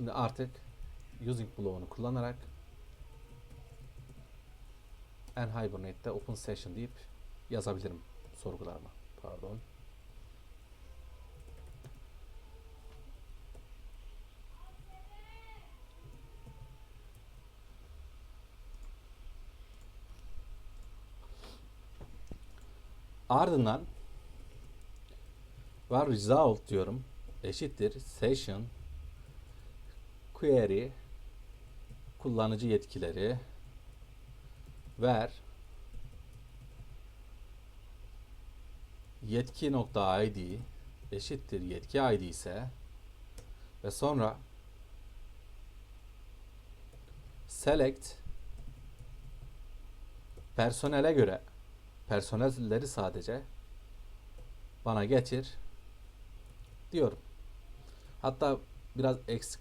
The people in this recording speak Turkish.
Şimdi artık using bloğunu kullanarak nhibernate'de open session deyip yazabilirim sorgularıma. Pardon. Ardından var result diyorum eşittir session query kullanıcı yetkileri ver yetki nokta id eşittir yetki id ise ve sonra select personele göre personelleri sadece bana getir diyorum. Hatta biraz eksik